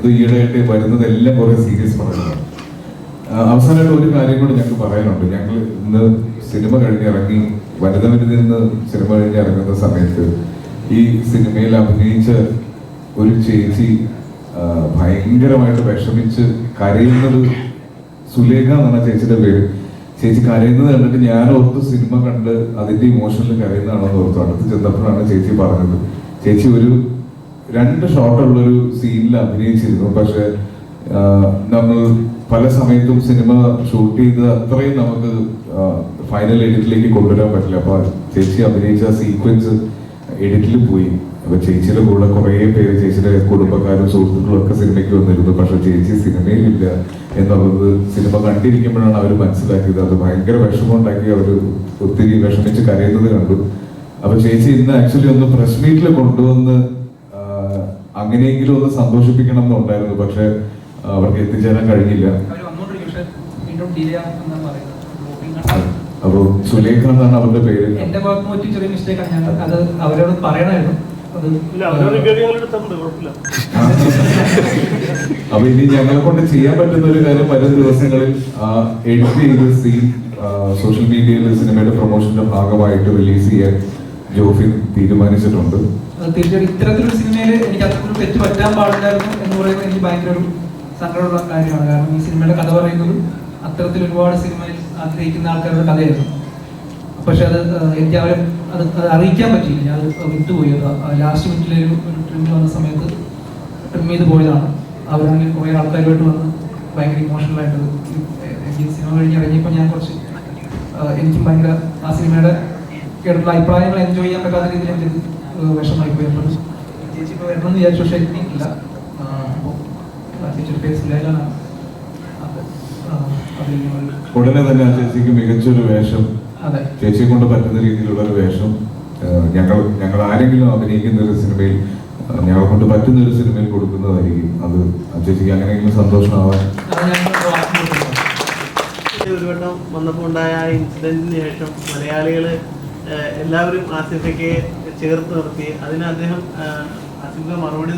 എന്ത് ഈയിടെയായിട്ട് വരുന്നതെല്ലാം കുറെ സീരിയസ് പറയുന്നത് ആ, അവസാനമായിട്ട് ഒരു കാര്യം കൂടി ഞങ്ങൾക്ക് പറയാനുണ്ട്. ഞങ്ങൾ ഇന്ന് സിനിമ കഴിഞ്ഞ് ഇറങ്ങി വനിത വനിത നിന്ന് സിനിമ കഴിഞ്ഞ് ഇറങ്ങുന്ന സമയത്ത് ഈ സിനിമയിൽ അഭിനയിച്ച ഒരു ചേച്ചി ഭയങ്കരമായിട്ട് വിഷമിച്ച് കരയുന്നത് സുലേഖ എന്നാണ് ചേച്ചിയുടെ പേര്. ചേച്ചി കരയുന്നത് കണ്ടിട്ട് ഞാൻ ഓർത്ത് സിനിമ കണ്ട് അതിന്റെ ഇമോഷനിൽ കരയുന്നതാണെന്ന് ഓർത്തു. അടുത്ത് ചെന്നപ്പോഴാണ് ചേച്ചി പറഞ്ഞത്. ചേച്ചി ഒരു രണ്ട് ഷോട്ടുള്ള ഒരു സീനിൽ അഭിനയിച്ചിരുന്നു. പക്ഷെ നമ്മൾ പല സമയത്തും സിനിമ ഷൂട്ട് ചെയ്ത് അത്രയും നമുക്ക് ഫൈനൽ എഡിറ്റിലേക്ക് കൊണ്ടുവരാൻ പറ്റില്ല. അപ്പൊ ചേച്ചി അഭിനയിച്ച സീക്വൻസ് എഡിറ്റിൽ പോയി. അപ്പൊ ചേച്ചിയുടെ കൂടെ കുറെ പേര് ചേച്ചിയുടെ കുടുംബക്കാരും സുഹൃത്തുക്കളും ഒക്കെ സിനിമയ്ക്ക് വന്നിരുന്നു. പക്ഷെ ചേച്ചി സിനിമയിലില്ല എന്നുള്ളത് സിനിമ കണ്ടിരിക്കുമ്പോഴാണ് അവർ മനസ്സിലാക്കിയത്. അത് ഭയങ്കര വിഷമം ഉണ്ടാക്കി അവർ ഒത്തിരി വിഷമിച്ച് കരയുന്നത് കണ്ടു. അപ്പൊ ചേച്ചി ഇന്ന് ആക്ച്വലി ഒന്ന് പ്രസ് മീറ്റിൽ കൊണ്ടുവന്ന് അങ്ങനെയെങ്കിലും ഒന്ന് സന്തോഷിപ്പിക്കണം എന്നുണ്ടായിരുന്നു. പക്ഷെ അവർക്ക് എത്തിച്ചേരാൻ കഴിഞ്ഞില്ല. അപ്പോ വന്നോണ്ടിരിക്കും. പക്ഷെ വീണ്ടും ഡിലേ ആവുമെന്നാണ് പറയുന്നത്. Booking കണ്ടാൽ അപ്പൊ സുലേഖ എന്നാണ് അവരുടെ പേര്. എന്റെ ഭാഗത്ത് പറ്റിയ ചെറിയ മിസ്റ്റേക്ക് ആണ്. ഞാൻ അത് അവരോട് പറയണമായിരുന്നു. അപ്പൊ ഇനി ഞങ്ങളെ കൊണ്ട് ചെയ്യാൻ പറ്റുന്ന ഒരു കാര്യം വരും ദിവസങ്ങളിൽ എഡിറ്റ് ചെയ്ത് സീൻ സോഷ്യൽ മീഡിയയിൽ സിനിമയുടെ പ്രൊമോഷന്റെ ഭാഗമായിട്ട് റിലീസ് ചെയ്യാൻ ജോഫിൻ തീരുമാനിച്ചിട്ടുണ്ട്. തീർച്ചയായിട്ടും ഇത്തരത്തിലൊരു സിനിമയിൽ എനിക്ക് അത്ര തെറ്റ് പറ്റാൻ പാടില്ലായിരുന്നു എന്ന് പറയുന്നത് എനിക്ക് ഭയങ്കര ഒരു സങ്കടമുള്ള കാര്യമാണ്. കാരണം ഈ സിനിമയുടെ കഥ പറയുന്നത് അത്തരത്തിൽ ഒരുപാട് സിനിമയിൽ ആഗ്രഹിക്കുന്ന ആൾക്കാരുടെ കഥയായിരുന്നു. പക്ഷെ അത് എനിക്ക് അവരെ അത് അറിയിക്കാൻ പറ്റിയില്ല. ഞാൻ അത് വിട്ടുപോയി. ലാസ്റ്റ് മിനിറ്റിലെ ഒരു ട്രിമിൽ വന്ന സമയത്ത് ട്രിം ചെയ്ത് പോയതാണ്. അവരാണെങ്കിൽ കുറേ ആൾക്കാരുമായിട്ട് വന്ന് ഭയങ്കര ഇമോഷണലായിട്ട് എനിക്ക് സിനിമ കഴിഞ്ഞ് ഇറങ്ങിയപ്പോൾ ഞാൻ കുറച്ച് എനിക്കും ഭയങ്കര ആ സിനിമയുടെ കേട്ടിട്ടുള്ള അഭിപ്രായങ്ങൾ എൻജോയ് ചെയ്യാൻ പറ്റാത്ത രീതിയിൽ എനിക്ക് വിഷമായി അപ്പോൾ ചേച്ചി ഇപ്പോൾ വരണമെന്ന് വിചാരിച്ചു പക്ഷേ എത്തിയിട്ടില്ല. ചേച്ചിയുടെ പേര് ഒരു- ഉടനെ തന്നെ ആ ചേച്ചിക്ക് മികച്ചൊരു വേഷം അതെ. ചേച്ചിയെ കൊണ്ട് പറ്റുന്ന രീതിയിലുള്ള ഒരു വേഷം ഞങ്ങൾ ഞങ്ങൾ ആരെങ്കിലും അഭിനയിക്കുന്ന ഒരു സിനിമയിൽ ഞങ്ങളെ കൊണ്ട് പറ്റുന്ന ഒരു സിനിമയിൽ കൊടുക്കുന്നതായിരിക്കും. അത് ആ ചേച്ചിക്ക് അങ്ങനെയെങ്കിലും സന്തോഷമാവാൻ. ഒരു വട്ടം വന്നപ്പോൾ ഉണ്ടായ ഇൻസിഡന്റിന് ശേഷം മലയാളികൾ ഏഹ്, എല്ലാവരും ആസിഫയ്ക്ക് ചേർത്ത് നിർത്തി അതിന് അദ്ദേഹം ആസിഫിന് മറുപടി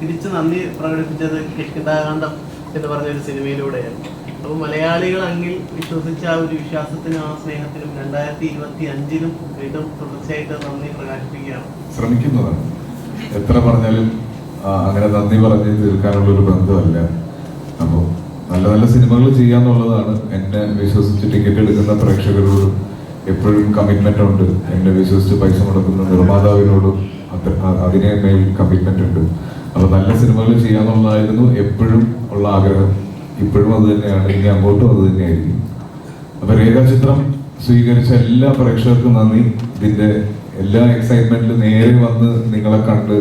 തിരിച്ച് നന്ദി പ്രകടിപ്പിച്ചത് കിഷ്കിന്താകാന്ഡം എന്ന് പറഞ്ഞ ഒരു സിനിമയിലൂടെയാണ്. അപ്പോൾ മലയാളികൾ അങ്ങിൽ വിശ്വസിച്ച ആ ഒരു വിശ്വാസത്തിനും ആ സ്നേഹത്തിനും രണ്ടായിരത്തി ഇരുപത്തി അഞ്ചിലും വീണ്ടും തുടർച്ചയായിട്ട് നന്ദി പ്രകാശിപ്പിക്കുകയാണ്. ശ്രമിക്കുന്നതാണ്. എത്ര പറഞ്ഞാലും അങ്ങനെ നന്ദി പറഞ്ഞ് തീർക്കാനുള്ള ഒരു ബന്ധമല്ല. അപ്പോൾ നല്ല നല്ല സിനിമകൾ ചെയ്യാന്നുള്ളതാണ് എന്നെ വിശ്വസിച്ച് ടിക്കറ്റ് എടുക്കുന്ന പ്രേക്ഷകരോടും എപ്പോഴും കമ്മിറ്റ്മെന്റ് ഉണ്ട്. എന്നെ വിശ്വസിച്ച് പൈസ മുടക്കുന്ന നിർമ്മാതാവിനോടും അതിനെ മേൽ കമ്മിറ്റ്മെന്റ് ഉണ്ട്. അപ്പൊ നല്ല സിനിമകൾ ചെയ്യാന്നുള്ളതായിരുന്നു എപ്പോഴും ഉള്ള ആഗ്രഹം. ഇപ്പോഴും അത് തന്നെയാണ്. ഇനി അങ്ങോട്ടും അത് തന്നെയായിരിക്കും. അപ്പൊ രേഖാചിത്രം സ്വീകരിച്ച എല്ലാ പ്രേക്ഷകർക്കും നന്ദി. ഇതിന്റെ എല്ലാ എക്സൈറ്റ്മെന്റിലും നേരെ വന്ന് നിങ്ങളെ കണ്ട്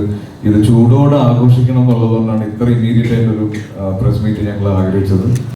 ഇത് ചൂടോടെ ആഘോഷിക്കണം എന്നുള്ളതുകൊണ്ടാണ് ഇത്ര ഇമ്മീഡിയറ്റ് ആയിട്ടൊരു പ്രസ് മീറ്റ് ഞങ്ങൾ ആഗ്രഹിച്ചത്.